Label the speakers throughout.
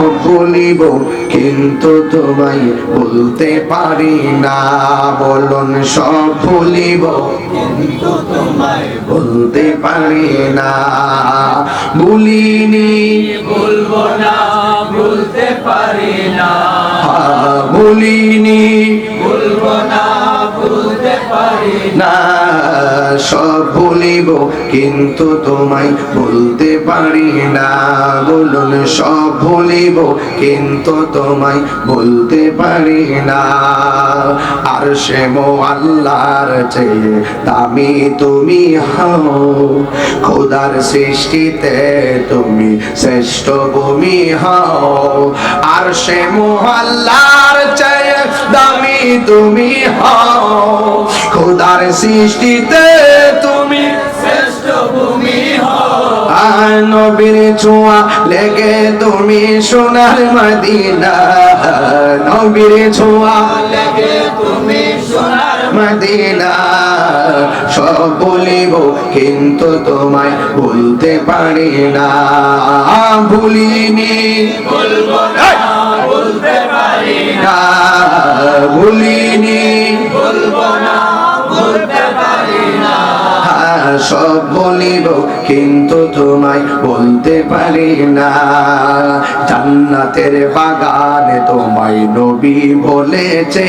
Speaker 1: বলিব কিন্তু তোমায় বলতে পারি না। বলুন সব বলিব
Speaker 2: কিন্তু তোমায়
Speaker 1: বলতে পারি না। ভুলিনি
Speaker 2: বলব না বলতে পারি না।
Speaker 1: ভুলিনি
Speaker 2: বলব না বলতে পারি না।
Speaker 1: সব ভুলিব, কিন্তু তোমায় বলতে পারি না। বলুন, সব কিন্তু তোমায় বলতে পারি না। আর সে আল্লাহর চেয়ে দামি তুমি হও। খোদার সৃষ্টিতে তুমি শ্রেষ্ঠ ভূমি হও। আর সে আল্লাহর চেয়ে তুমি হও খোদার সৃষ্টিতে তুমি
Speaker 2: শ্রেষ্ঠ ভূমি
Speaker 1: নবীর ছোঁয়া লেগে তুমি সোনার মদিনা। নবীর ছোঁয়া
Speaker 2: লেগে তুমি সোনার
Speaker 1: মদিনা। সব বলিব কিন্তু তোমায় বলতে পারি না। ভুলিনি।
Speaker 2: বলব না বলতে পারি না।
Speaker 1: সব বলিব, কিন্তু তোমায় বলতে পারি না। জান্নাতের বাগানে তোমায় নবী বলেছে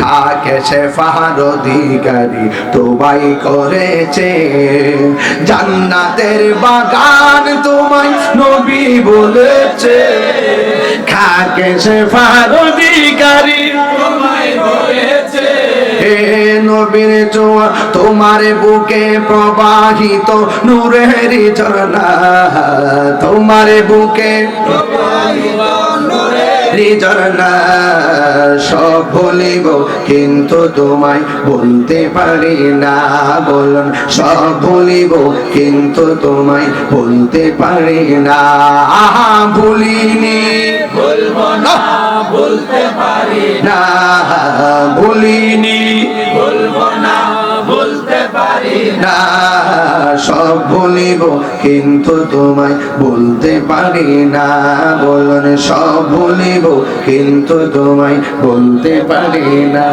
Speaker 1: খাকে সে ফাহার অধিকারী তোমায় করেছে। জান্নাতের বাগান তোমায় নবী বলেছে খাকে সে ফাহার অধিকারী
Speaker 2: তোমায়
Speaker 1: হে নবীর জোয়া তোমার বুকে প্রবাহিত নূরের ঝরনা তোমার বুকে ঝরনা সব বলিব কিন্তু তোমায় বলতে পারি না বলুন। সব বলিব কিন্তু তোমায় বলতে পারি না। আহা ভুলিনি।
Speaker 2: বলব না বলতে পারি
Speaker 1: না ভুলিনি। সব বলিব কিন্তু তোমায় বলতে পারি না। বলুন, সব বলিব কিন্তু তোমায় বলতে পারি না।